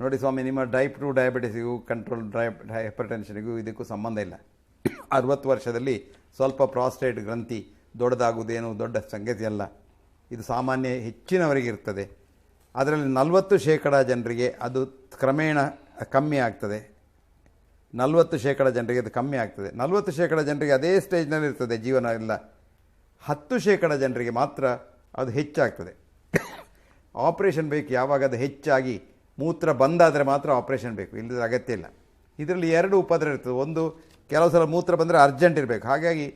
ನೋಡಿ ಸ್ವಾಮಿ, ನಿಮ್ಮ ಟೈಪ್ ಟು ಡಯಾಬಿಟಿಸಿಗೂ ಕಂಟ್ರೋಲ್ ಡ್ರೈ ಹೈಪರ್ ಟೆನ್ಷನಿಗೂ ಇದಕ್ಕೂ ಸಂಬಂಧ ಇಲ್ಲ. ಅರುವತ್ತು ವರ್ಷದಲ್ಲಿ ಸ್ವಲ್ಪ ಪ್ರಾಸ್ಟೇಟ್ ಗ್ರಂಥಿ ದೊಡ್ಡದಾಗುವುದೇನು ದೊಡ್ಡ ಸಂಗತಿ ಅಲ್ಲ. ಇದು ಸಾಮಾನ್ಯ ಹೆಚ್ಚಿನವರಿಗೆ ಇರ್ತದೆ. ಅದರಲ್ಲಿ ನಲವತ್ತು ಶೇಕಡ ಜನರಿಗೆ ಅದು ಕ್ರಮೇಣ ಕಮ್ಮಿ ಆಗ್ತದೆ. ನಲವತ್ತು ಶೇಕಡ ಜನರಿಗೆ ಅದು ಕಮ್ಮಿ ಆಗ್ತದೆ. ನಲವತ್ತು ಶೇಕಡ ಜನರಿಗೆ ಅದೇ ಸ್ಟೇಜ್ನಲ್ಲಿ ಇರ್ತದೆ ಜೀವನ ಎಲ್ಲ ಹತ್ತು ಶೇಕಡ ಜನರಿಗೆ ಮಾತ್ರ ಅದು ಹೆಚ್ಚಾಗ್ತದೆ. ಆಪರೇಷನ್ ಬೇಕು ಯಾವಾಗ ಅದು ಹೆಚ್ಚಾಗಿ ಮೂತ್ರ ಬಂದಾದರೆ ಮಾತ್ರ ಆಪ್ರೇಷನ್ ಬೇಕು ಇಲ್ಲದ ಅಗತ್ಯ ಇಲ್ಲ. ಇದರಲ್ಲಿ ಎರಡು ಉಪದ್ರ ಇರ್ತದೆ. ಒಂದು ಕೆಲವು ಸಲ ಮೂತ್ರ ಬಂದರೆ ಅರ್ಜೆಂಟ್ ಇರಬೇಕು. ಹಾಗಾಗಿ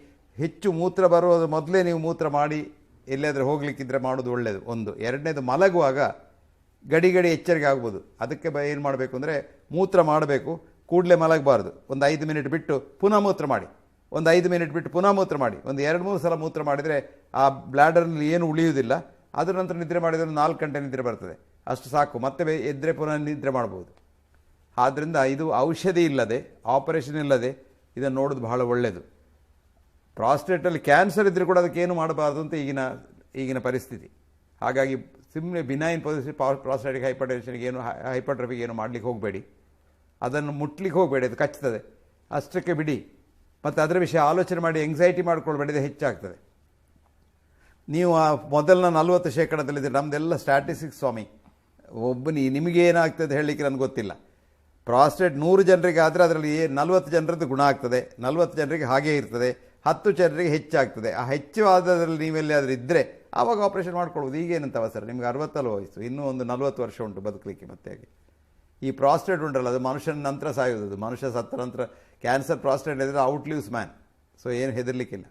ಹೆಚ್ಚು ಮೂತ್ರ ಬರುವುದು ಮೊದಲೇ ನೀವು ಮೂತ್ರ ಮಾಡಿ ಎಲ್ಲಾದರೂ ಹೋಗ್ಲಿಕ್ಕಿದ್ರೆ ಮಾಡೋದು ಒಳ್ಳೆಯದು ಒಂದು. ಎರಡನೇದು ಮಲಗುವಾಗ ಗಡಿ ಗಡಿ ಎಚ್ಚರಿಕೆ ಆಗ್ಬೋದು. ಅದಕ್ಕೆ ಬ ಏನು ಮಾಡಬೇಕು ಅಂದರೆ ಮೂತ್ರ ಮಾಡಬೇಕು, ಕೂಡಲೇ ಮಲಗಬಾರ್ದು. ಒಂದು ಐದು ಮಿನಿಟ್ ಬಿಟ್ಟು ಪುನಃ ಮೂತ್ರ ಮಾಡಿ. ಒಂದು ಐದು ಮಿನಿಟ್ ಬಿಟ್ಟು ಪುನಃ ಮೂತ್ರ ಮಾಡಿ. ಒಂದು ಎರಡು ಮೂರು ಸಲ ಮೂತ್ರ ಮಾಡಿದರೆ ಆ ಬ್ಲ್ಯಾಡರ್ನಲ್ಲಿ ಏನು ಉಳಿಯುವುದಿಲ್ಲ. ಅದರ ನಂತರ ನಿದ್ರೆ ಮಾಡಿದರೆ ನಾಲ್ಕು ಗಂಟೆ ನಿದ್ರೆ ಬರ್ತದೆ. ಅಷ್ಟು ಸಾಕು. ಮತ್ತೆ ಎದ್ರೆ ಪುನಃ ನಿದ್ರೆ ಮಾಡ್ಬೋದು. ಆದ್ದರಿಂದ ಇದು ಔಷಧಿ ಇಲ್ಲದೆ ಆಪರೇಷನ್ ಇಲ್ಲದೆ ಇದನ್ನು ನೋಡೋದು ಬಹಳ ಒಳ್ಳೆಯದು ಪ್ರಾಸ್ಟೇಟಲ್ಲಿ ಕ್ಯಾನ್ಸರ್ ಇದ್ದರೆ ಕೂಡ ಅದಕ್ಕೆ ಏನು ಮಾಡಬಾರ್ದು ಅಂತ ಈಗಿನ ಈಗಿನ ಪರಿಸ್ಥಿತಿ. ಹಾಗಾಗಿ ಸುಮ್ಮನೆ ಬಿನಾಯಿನ್ ಪೊಸಿಷನ್ ಪ್ರಾಸ್ಟೇಟಿಕ್ ಹೈಪರ್ಟೆನ್ಷನ್ಗೆ ಏನು ಹೈಪರ್ಟ್ರಫಿಗೆ ಏನು ಮಾಡಲಿಕ್ಕೆ ಹೋಗಬೇಡಿ. ಅದನ್ನು ಮುಟ್ಲಿಕ್ಕೆ ಹೋಗಬೇಡಿ, ಅದು ಕಚ್ತದೆ ಅಷ್ಟಕ್ಕೆ ಬಿಡಿ. ಮತ್ತು ಅದರ ವಿಷಯ ಆಲೋಚನೆ ಮಾಡಿ ಎಂಗ್ಸೈಟಿ ಮಾಡ್ಕೊಳ್ಬೇಡಿ ಇದು ಹೆಚ್ಚಾಗ್ತದೆ. ನೀವು ಆ ಮೊದಲನ ನಲ್ವತ್ತು ಶೇಕಡದಲ್ಲಿದ್ದರೆ ನಮ್ಮದೆಲ್ಲ ಸ್ಟ್ಯಾಟಿಸ್ಟಿಕ್ಸ್ ಸ್ವಾಮಿ. ಒಬ್ಬನಿ ನಿಮಗೆ ಏನಾಗ್ತದೆ ಹೇಳಲಿಕ್ಕೆ ನನಗೆ ಗೊತ್ತಿಲ್ಲ. ಪ್ರಾಸ್ಟೇಟ್ ನೂರು ಜನರಿಗೆ ಆದರೆ ಅದರಲ್ಲಿ ನಲವತ್ತು ಜನರದ್ದು ಗುಣ ಆಗ್ತದೆ. ನಲವತ್ತು ಜನರಿಗೆ ಹಾಗೇ ಇರ್ತದೆ. ಹತ್ತು ಜನರಿಗೆ ಹೆಚ್ಚಾಗ್ತದೆ. ಆ ಹೆಚ್ಚು ಆದದ್ರಲ್ಲಿ ನೀವೆಲ್ಲಿಯಾದರೂ ಇದ್ದರೆ ಆವಾಗ ಆಪರೇಷನ್ ಮಾಡ್ಕೊಳ್ಬೋದು. ಈಗೇನಂತವ ಸರ್? ನಿಮ್ಗೆ ಅರವತ್ತಲ್ಲ ವಯಸ್ಸು? ಇನ್ನೂ ಒಂದು ನಲ್ವತ್ತು ವರ್ಷ ಉಂಟು ಬದುಕಲಿಕ್ಕೆ ಮತ್ತೆ ಹಾಗೆ. ಈ ಪ್ರಾಸ್ಟೇಟ್ ಉಂಟಲ್ಲ, ಅದು ಮನುಷ್ಯನ ನಂತರ ಸಾಯೋದು ಮನುಷ್ಯ ಸತ್ತ ನಂತರ ಕ್ಯಾನ್ಸರ್ ಪ್ರಾಸ್ಟೇಟ್ ಇದ್ದರೆ ಔಟ್ ಲೀವ್ಸ್ ಮ್ಯಾನ್ ಸೊ ಏನು ಹೆದರ್ಲಿಕ್ಕಿಲ್ಲ.